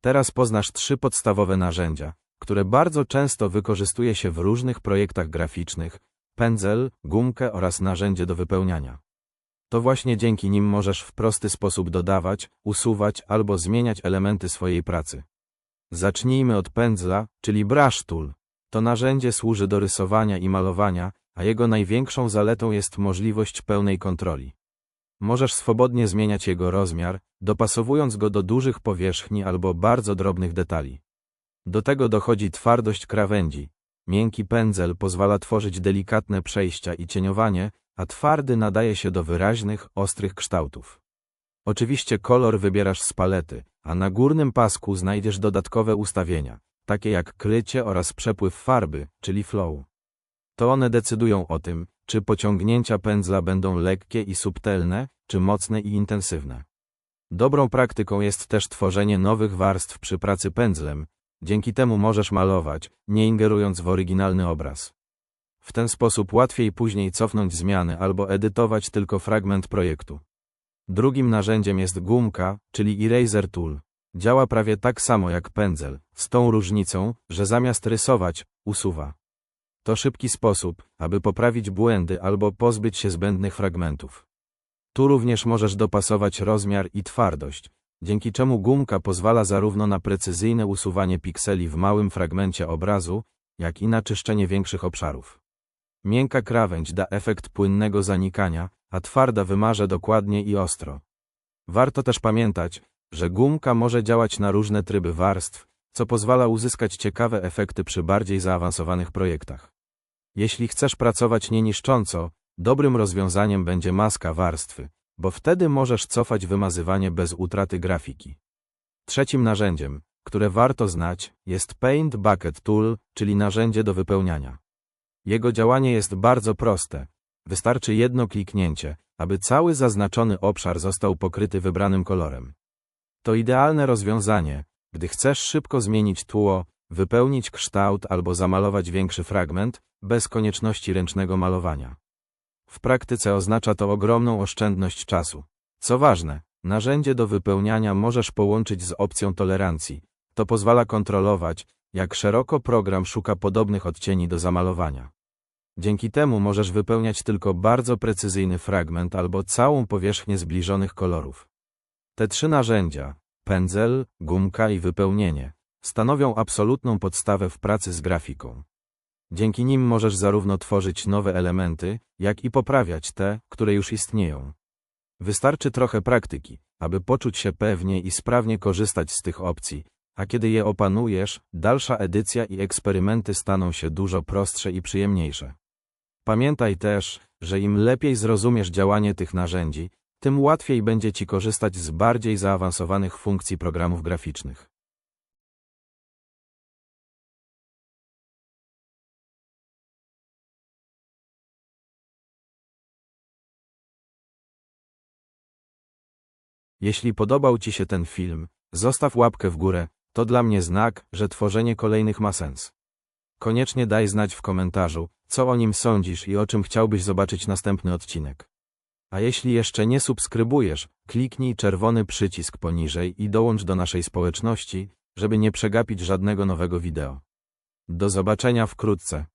Teraz poznasz trzy podstawowe narzędzia, które bardzo często wykorzystuje się w różnych projektach graficznych, pędzel, gumkę oraz narzędzie do wypełniania. To właśnie dzięki nim możesz w prosty sposób dodawać, usuwać albo zmieniać elementy swojej pracy. Zacznijmy od pędzla, czyli brush tool. To narzędzie służy do rysowania i malowania, a jego największą zaletą jest możliwość pełnej kontroli. Możesz swobodnie zmieniać jego rozmiar, dopasowując go do dużych powierzchni albo bardzo drobnych detali. Do tego dochodzi twardość krawędzi. Miękki pędzel pozwala tworzyć delikatne przejścia i cieniowanie, a twardy nadaje się do wyraźnych, ostrych kształtów. Oczywiście kolor wybierasz z palety, a na górnym pasku znajdziesz dodatkowe ustawienia, takie jak krycie oraz przepływ farby, czyli flow. To one decydują o tym, czy pociągnięcia pędzla będą lekkie i subtelne, czy mocne i intensywne. Dobrą praktyką jest też tworzenie nowych warstw przy pracy pędzlem, dzięki temu możesz malować, nie ingerując w oryginalny obraz. W ten sposób łatwiej później cofnąć zmiany albo edytować tylko fragment projektu. Drugim narzędziem jest gumka, czyli Eraser Tool. Działa prawie tak samo jak pędzel, z tą różnicą, że zamiast rysować, usuwa. To szybki sposób, aby poprawić błędy albo pozbyć się zbędnych fragmentów. Tu również możesz dopasować rozmiar i twardość, dzięki czemu gumka pozwala zarówno na precyzyjne usuwanie pikseli w małym fragmencie obrazu, jak i na czyszczenie większych obszarów. Miękka krawędź da efekt płynnego zanikania, a twarda wymarze dokładnie i ostro. Warto też pamiętać, że gumka może działać na różne tryby warstw, co pozwala uzyskać ciekawe efekty przy bardziej zaawansowanych projektach. Jeśli chcesz pracować nieniszcząco, dobrym rozwiązaniem będzie maska warstwy, bo wtedy możesz cofać wymazywanie bez utraty grafiki. Trzecim narzędziem, które warto znać, jest Paint Bucket Tool, czyli narzędzie do wypełniania. Jego działanie jest bardzo proste. Wystarczy jedno kliknięcie, aby cały zaznaczony obszar został pokryty wybranym kolorem. To idealne rozwiązanie, gdy chcesz szybko zmienić tło, wypełnić kształt albo zamalować większy fragment, bez konieczności ręcznego malowania. W praktyce oznacza to ogromną oszczędność czasu. Co ważne, narzędzie do wypełniania możesz połączyć z opcją tolerancji. To pozwala kontrolować, jak szeroko program szuka podobnych odcieni do zamalowania. Dzięki temu możesz wypełniać tylko bardzo precyzyjny fragment albo całą powierzchnię zbliżonych kolorów. Te trzy narzędzia pędzel, gumka i wypełnienie stanowią absolutną podstawę w pracy z grafiką. Dzięki nim możesz zarówno tworzyć nowe elementy, jak i poprawiać te, które już istnieją. Wystarczy trochę praktyki, aby poczuć się pewnie i sprawnie korzystać z tych opcji, a kiedy je opanujesz, dalsza edycja i eksperymenty staną się dużo prostsze i przyjemniejsze. Pamiętaj też, że im lepiej zrozumiesz działanie tych narzędzi, tym łatwiej będzie Ci korzystać z bardziej zaawansowanych funkcji programów graficznych. Jeśli podobał Ci się ten film, zostaw łapkę w górę, to dla mnie znak, że tworzenie kolejnych ma sens. Koniecznie daj znać w komentarzu, co o nim sądzisz i o czym chciałbyś zobaczyć następny odcinek. A jeśli jeszcze nie subskrybujesz, kliknij czerwony przycisk poniżej i dołącz do naszej społeczności, żeby nie przegapić żadnego nowego wideo. Do zobaczenia wkrótce.